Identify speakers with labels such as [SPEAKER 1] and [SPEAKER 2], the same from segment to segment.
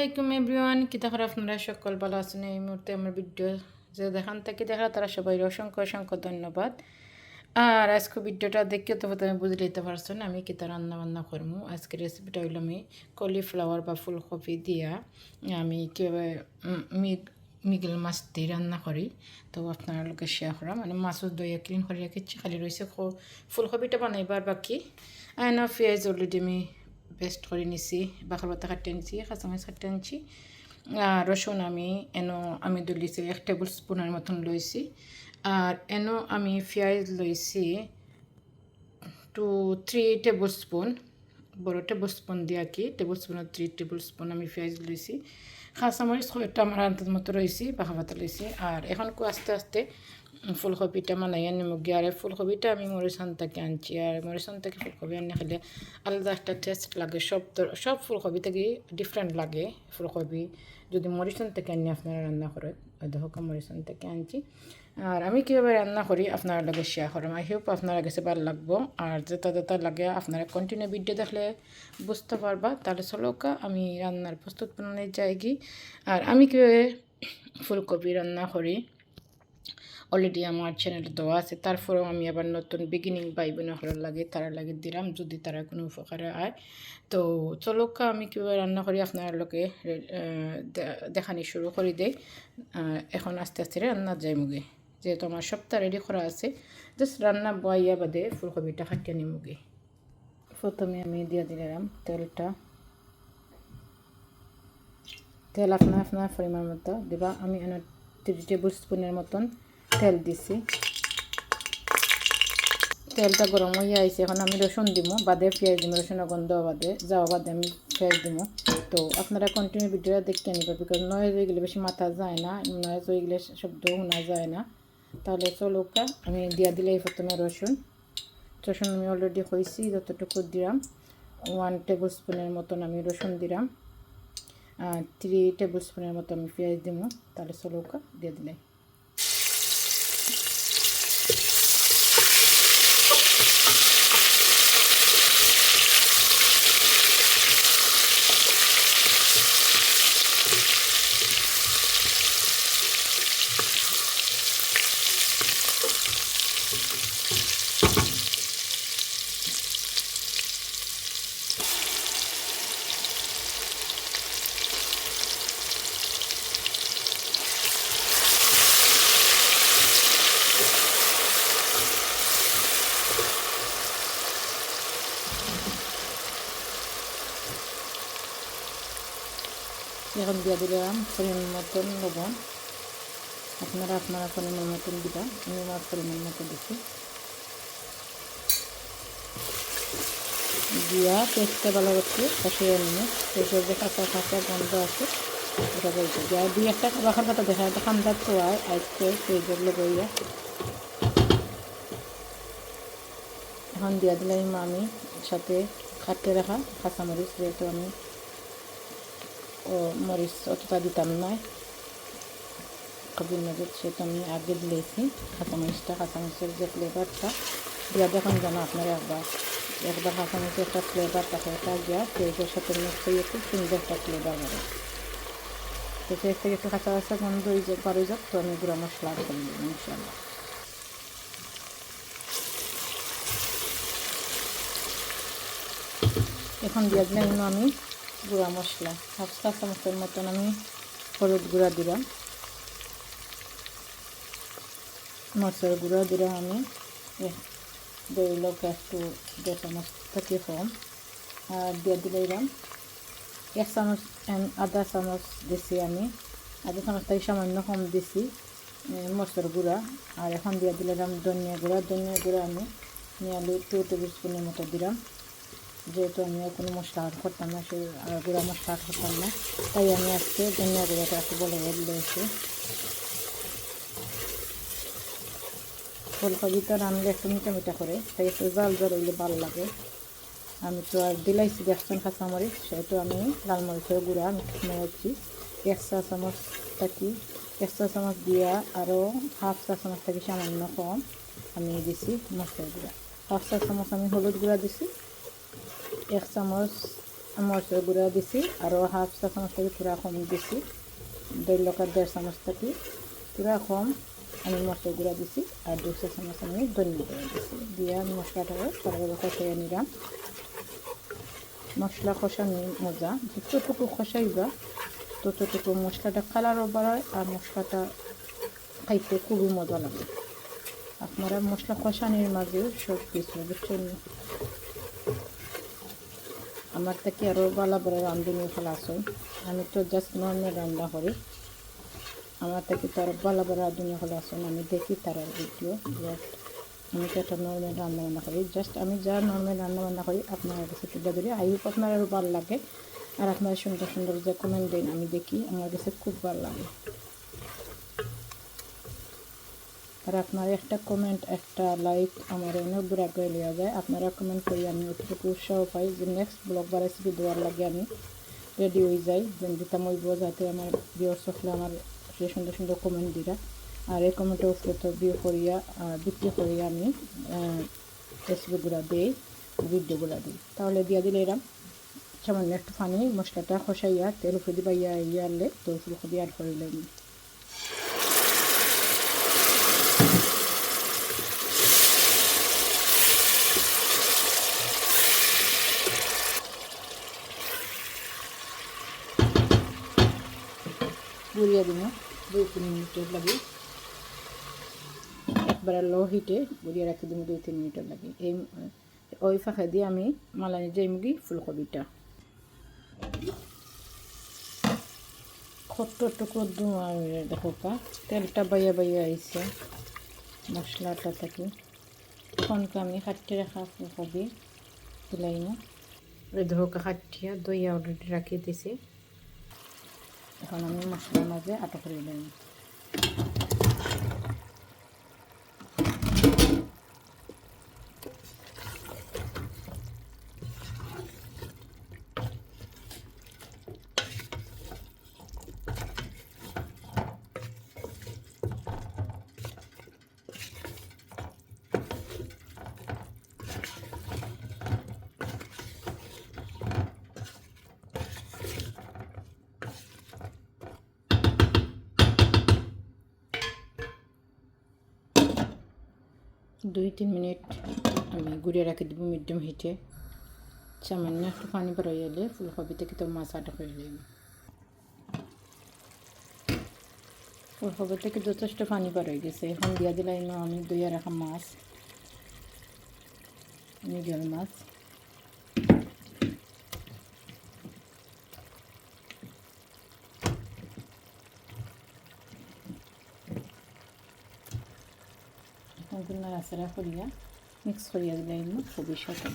[SPEAKER 1] আলাইকুম এভরিওয়ান কিতা করে আপনারা সকল? ভালো আছেন এই মুহূর্তে আমার ভিডিও যে দেখান থেকে দেখা তারা সবাই অসংখ্য অসংখ্য ধন্যবাদ। আর আজকে ভিডিওটা দেখে তো প্রথমে বুঝে নিতে পারছেন আমি কিতা রান্না বান্না করব আজকে রেসিপিটা হইল আমি কলিফ্লাওয়ার বা ফুলকপি দিয়া আমি কীভাবে মিগ, মিগেল মাছ দিয়ে রান্না করি। তো আপনার লোকে শেয়ার করা মানে মাছও দইয়া ক্লিন করে রেখেছি, খালি রয়েছে ফুলকপিটা বানাইবার বাকি। আয়না পেঁয়াজ অলরেডি আমি পেস্ট করে নিছি বাখার পাতা কাটিয়ে নিছি কাঁচামরিচ কাটিয়ে নিছি আর রসুন আমি এনো আমি দলিছি এক টেবিল স্পুনের মতন লইছি আর এনো আমি পেঁয়াজ লইছি টু থ্রি টেবিল স্পুন বড় টেবিল স্পুন দিয়া কি টেবিল স্পুনের থ্রি টেবিল স্পুন আমি পেঁয়াজ লইছি কাঁচামরিচ কয়েকটা আমার আন্তাজ মতো রয়েছি বাখা পাতা লইছি আর এখন আস্তে আস্তে ফুলকপিটা মানাই আনি মুগি আর ফুলকপিটা আমি মরিসান থেকে আনছি, আর মরিসান থেকে ফুলকপি আনি খেলে আলাদা একটা টেস্ট লাগে, সব সব ফুলকপি থেকে ডিফারেন্ট লাগে ফুলকপি। যদি মরিসান থেকে আনি আপনারা রান্না করেন দেখো মরিসান থেকে আনছি। আর আমি কীভাবে রান্না করি আপনার লগে শেয়ার করাম আই হোপ আপনারা কাছে ভালো লাগবো। আর যেটা যেটা লাগে আপনারা কন্টিনিউ ভিডিও দেখলে বুঝতে পারবা। তাহলে চলোকা আমি রান্নার প্রস্তুত বানানোর যাই আর আমি কীভাবে ফুলকপি রান্না করি অলরেডি আমার চ্যানেলে দেওয়া আছে। তারপরেও আমি আবার নতুন বিগিনিং পাই বোন লাগে, তারা লাগে দিলাম, যদি তারা কোনো উপকারে আয়। তো চলোকা আমি কীভাবে রান্না করি, আপনার লোকে দেখানি শুরু করে দেয় এখন আস্তে আস্তে রান্না যাই মুগে যেহেতু আমার সপ্তাহ রেডি করা আছে জাস্ট রান্না বয়াইয়া বাদে ফুলকপিটা খাটিয়ে নি মুগে প্রথমে আমি দিয়ে দিলাম তেলটা। তেল আপনার আপনার পরিমাণ মতো দিবা। আমি এনে থ্রি টেবিল স্পুনের মতন তেল দিছি। তেলটা গরম হয়ে আইছে, এখন আমি রসুন দিব বাদে পেঁয়াজ দিব রসুনের গন্ধ বাদে, যাওয়া বাদে আমি পেঁয়াজ দিব তো আপনারা কন্টিনিউ ভিডিওটা দেখতে নিবা বিকজ নয়েজ হয়ে গেলে বেশি মাথা যায় না নয়েজ হয়ে গেলে শব্দ শোনা যায় না। তাহলে চলোকা আমি দিয়া দিলে প্রথমে রসুন। রসুন আমি অলরেডি হয়েছি যতটুকু দিলাম ওয়ান টেবিল স্পুনের মতন আমি রসুন দিলাম। থ্রি টেবিল স্পুনের মতো আমি পেঁয়াজ দিব তাহলে চলোকা দিয়ে দিলে। এখন দিয়ে দিলাম পরিমাণ মতন লবণ। আপনারা আপনারা পরিমাণ মতন দিবা। আমি আমার পরিমাণ মতো দিচ্ছি দিয়া পেস্টটা ভালো করছি কষিয়ে নিয়ে পেস্টের যে কাঁচা কাঁচা গন্ধ আছে, এটা বলছে দিয়া দুই একটা বাখার কথা দেখা একটা খান্দার থোয়ায় আজকে সেই যেগুলো বইয়া এখন দিয়া দিলাম আমি সাথে খাটতে রাখা কাঁচামরিচ, যেহেতু আমি মরিচ, অতটা দিতাম না। কবির মাঝে সেটা আমি আগে দিয়েছি, কাঁচামরিচটা, কাঁচামরিচের যে ফ্লেভারটা দিয়া দেখুন যেন আপনারা একবার একবার কাঁচামরিচের একটা ফ্লেভার থাকে এটা গিয়া পেঁয়াজের সাথে মিক্স হয়ে খুব সুন্দর একটা ফ্লেভার হবে। তো পেঁয়াজ থেকে একটু কাঁচা কাঁচা গন্ধ হয়ে যাক হয়ে যাক, তো আমি গুঁড়া মশলা করে দেবো ইনশাল্লাহ এখন দিয়ে দিলাম আমি গুঁড়া মশলা, হাফ চা চামচের মতন আমি হলুদ গুঁড়া দিলাম। মশলার গুঁড়া দিলাম আমি। দই, লোক একটু দু চামচ থেকে কম। আর দিয়ে দিলাম এক চামচ আধা চামচ দিছি আমি। আধা চামচ থেকে সামান্য কম দিছি মশলার গুঁড়া। আর এখন দিয়ে দিলাম ধনিয়া গুঁড়া। ধনিয়া গুঁড়া আমি নিয়ে টু টেবিল স্পুনের মতো দিলাম। যেহেতু আমি কোনো মশলা আট করতাম না, সেই গুঁড়া মশলা আট করতাম না। তাই আমি আজকে ধনিয়া গুঁড়োটা একটু বলে দিয়েছি। ফুলকপিটা রানলে একটু মিঠা মিঠা করে, তাই একটু জল জল হইলে ভালো লাগে। আমি তো আর দিলাইছি দেখছেন কাঁচামরিচ, সেহেতু আমি লাল মরিচের গুঁড়া আমি নিয়েছি এক চা চামচ থাকি এক চা চামচ দিয়া আরও হাফ চা চামচ থাকি সামান্য কম আমি দিছি মশলার গুঁড়া। হাফ চা চামচ আমি হলুদ গুঁড়া দিছি। এক চামচ মরচের গুঁড়া দিছি আরও হাফ চা চামচ থেকে পুরা কম দিছি। দেড় লকার দেড় চামচ থেকে পুরা কম আমি মরচের গুঁড়া দিছি আর দুই চা চামচ আমি ধনিয়া গুঁড়া দিছি। দিয়ে আমি মশলাটাকে ভালোভাবে কষাইয়ে নিলাম মশলা কষানি মজা। যতটুকু কষাইবা ততটুকু মশলাটা কালারও বাড়ায় আর মশলাটা খাইতে খুবই মজা লাগে আপনারা মশলা কষানির মাঝেও সব কিছু বুঝছেন আমার থেকে আরও বালা বড় রান্ধনি ফেলা আমি তো জাস্ট নর্মাল রান্না করি। আমার থেকে তো আরও বালা বড় রাঁধুনি ফেলা আমি দেখি তার ভিডিও আমি তো একটা নর্মাল রান্না বান্না করি। জাস্ট আমি যা নর্মাল রান্না বান্না করি, আপনার কাছে তুলে ধরি। আই হোপ আপনার আরও ভালো লাগে। আর আপনারা সুন্দর সুন্দর যে কমেন্ট দেন, আমি দেখি। আমার কাছে খুব ভালো লাগে। আর আপনার একটা কমেন্ট একটা লাইক আমার অনেক দূর আগে লিয়া যায়। আপনারা কমেন্ট করি, আমি অতটুকু উৎসাহ পাই যে নেক্সট ব্লগ বা রেসিপি দেওয়ার লাগে আমি রেডি হয়ে যাই। যেন দিতাম ওইব যাতে আমার বিয়র সকলে আমার সে সুন্দর সুন্দর কমেন্ট দিরা। আর এই কমেন্টের উপরে তো বিয়ে করিয়া বিক্রি করিয়া আমি রেসিপিগুলো দিই ভিডিওগুলো দিই। তাহলে দিয়া দিলে এরম। সামান্য একটু পানি মশলাটা খসাইয়া তেল উপরে দিবা, ইয়া ইয়ারলে তো ফুলকপি অ্যাড করিলে গুড়িয়ে দিব দুই তিন মিনিটের লাগে। একবারে লো হিটে গুড়িয়ে রাখি দিব দুই তিন মিনিটের লাগে। এই, ওই ফাঁকে দিয়ে আমি মালানি যাই মুগি, ফুলকপিটা। কতটুকু ধোঁয়া দেখো কা, তেলটা বাইয়া বাইয়া আইছে, মশলাটা থাকি। তখনকে আমি খাটতে রাখা ফুলকপি, তুলাই না ধোকা খাটিয়া দইয়া অলরেডি রাখি দিছি। এখন আমি মশলার মাঝে আটা করে দিলাম দুই তিন মিনিট আমি গুড়িয়ে রাখি দেবো মিডিয়াম হিটে সামান্য একটু পানি বেরোয় এলে ফুলকপি থেকে তো মাছ আটা হয়ে যাবে। ফুলকপি থেকে যথেষ্ট পানি বেরোয় গেছে। এখন দিয়া দিলাম আমি দইয়া রাখা মাছ, মিডিয়াম মাছ এখন নাড়াচাড়া করিয়া মিক্স করিয়া দিলাম কবির সাথে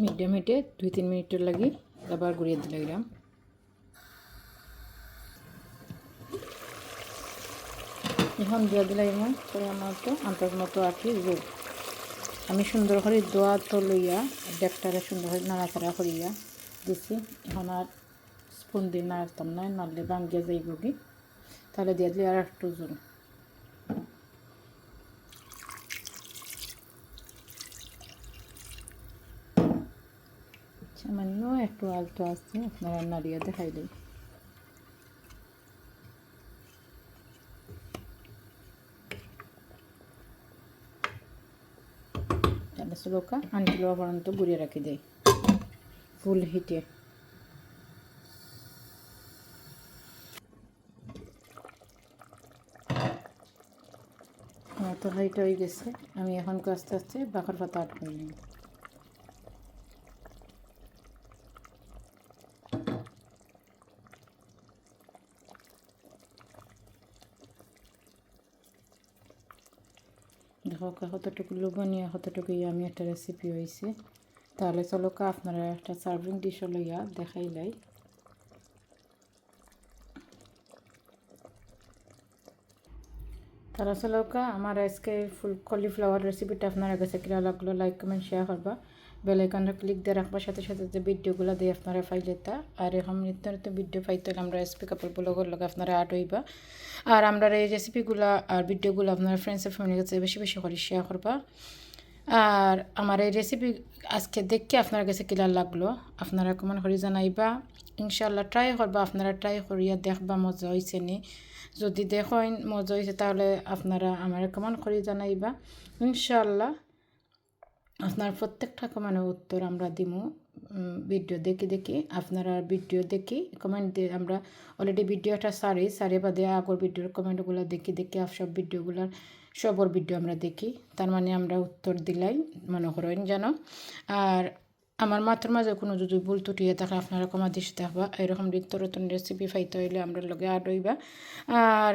[SPEAKER 1] মিডিয়াম হিটে দুই তিন মিনিটের লাগি আবার গুড়িয়ে দিলাম এখন দিয়ে দিলাম পরিমাণ মতো আন্দাজ মতো আর কি আমি সুন্দর করে দোয়া তো লইয়া ডেকটারে সুন্দর করে নাড়াচাড়া করিয়া দিছি। এখন আর স্পুন দিয়ে নাড়তাম না, নাড়লে ভাঙ্গিয়া যাইব কি? তাহলে দিয়ে দিলে আর একটু জোর। সামান্য একটু আলতো আসছে আপনারা নাড়িয়া দেখাই দেয় পর্যন্ত গুড়িয়ে রাখি দেয় ফুল হিটে। আমার তো হাইট হয়ে গেছে। আমি এখন আস্তে আস্তে বাঁকর পাতা আট করে নিই। দেখো, কতটুকু লোভনীয়, কতটুকু আমি একটা রেসিপি হয়েছে তাহলে চলো কা, আপনারা একটা সার্ভিং ডিশও লইয়া দেখাই লাই। তাহলে তারা চলকা আমার আজকে ফুল কলিফ্লাওয়ার রেসিপিটা আপনারা কাছে কিরা লাগল লাইক কমেন্ট শেয়ার করবা। বেলাইকনটা ক্লিক দিয়ে রাখবার সাথে সাথে যে ভিডিওগুলো দিয়ে আপনারা ফাইলে তা, আর এখন নিত্য নিত্য ভিডিও পাইতে হলে আমরা রেসিপি কাপড় ব্লগের লগে আপনারা আট হইবা। আর আমরা এই রেসিপিগুলো আর ভিডিওগুলো আপনারা ফ্রেন্ডস এর ফ্যামিলির কাছে বেশি বেশি করে শেয়ার করবা। আর আমার এই রেসিপি আজকে দেখে আপনার কাছে কিলা লাগল, আপনারা কেমন করে জানাইবা। ইনশাল্লাহ ট্রাই করবা, আপনারা ট্রাই করিয়া দেখবা, মজা হয়েছে নি। যদি দেখেন মজা হয়েছে তাহলে আপনারা আমার কেমন করে জানাইবা। ইনশাল্লাহ আপনার প্রত্যেকটা কমেন্টের উত্তর আমরা দিমু ভিডিও দেখি দেখি। আপনারা ভিডিও দেখি কমেন্ট দিয়ে আমরা অলরেডি ভিডিওটা সারি সারি বাদে আগর ভিডিওর কমেন্টগুলো দেখি দেখি সব ভিডিওগুলোর সবর ভিডিও আমরা দেখি। তার মানে আমরা উত্তর দিলাই, মনে করেন যেন। আর আমার মাথার মাঝে কোনো যদি ভুল টুটিয়ে থাকে, আপনারা কমা দিতে থাকবা এরকম নিত্য নতুন রেসিপি ফাইতে হইলে আমরা লগে আড হইবা। আর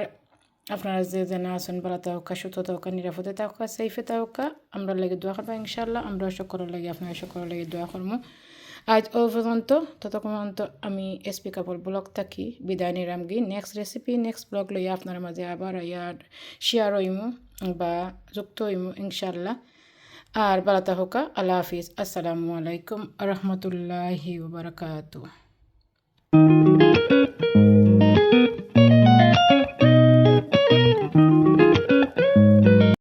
[SPEAKER 1] আপনারা যে যেন আসুন বলা তাওকা সুতো তাওকা নিরাপদে তাওকা সেইফে তাওকা আমরা লাগে দোয়া করব ইনশাল্লাহ আমরা সকলের লাগে আপনারা সকলের লাগে দোয়া করব। আজ ও পর্যন্ত, ততক্ষণ আমি এসপি কাপড় ব্লগ থাকি। বিদায় নিরাম গি নেক্সট রেসিপি নেক্সট ব্লগ লইয়া আপনার মাঝে আবার ইয়ার শেয়ার হইমু বা যুক্ত হইমু ইনশাল্লাহ আর বালাতা হোকা আল্লাহ হাফিজ। আসসালামু আলাইকুম রহমতুল্লাহি বারকাতু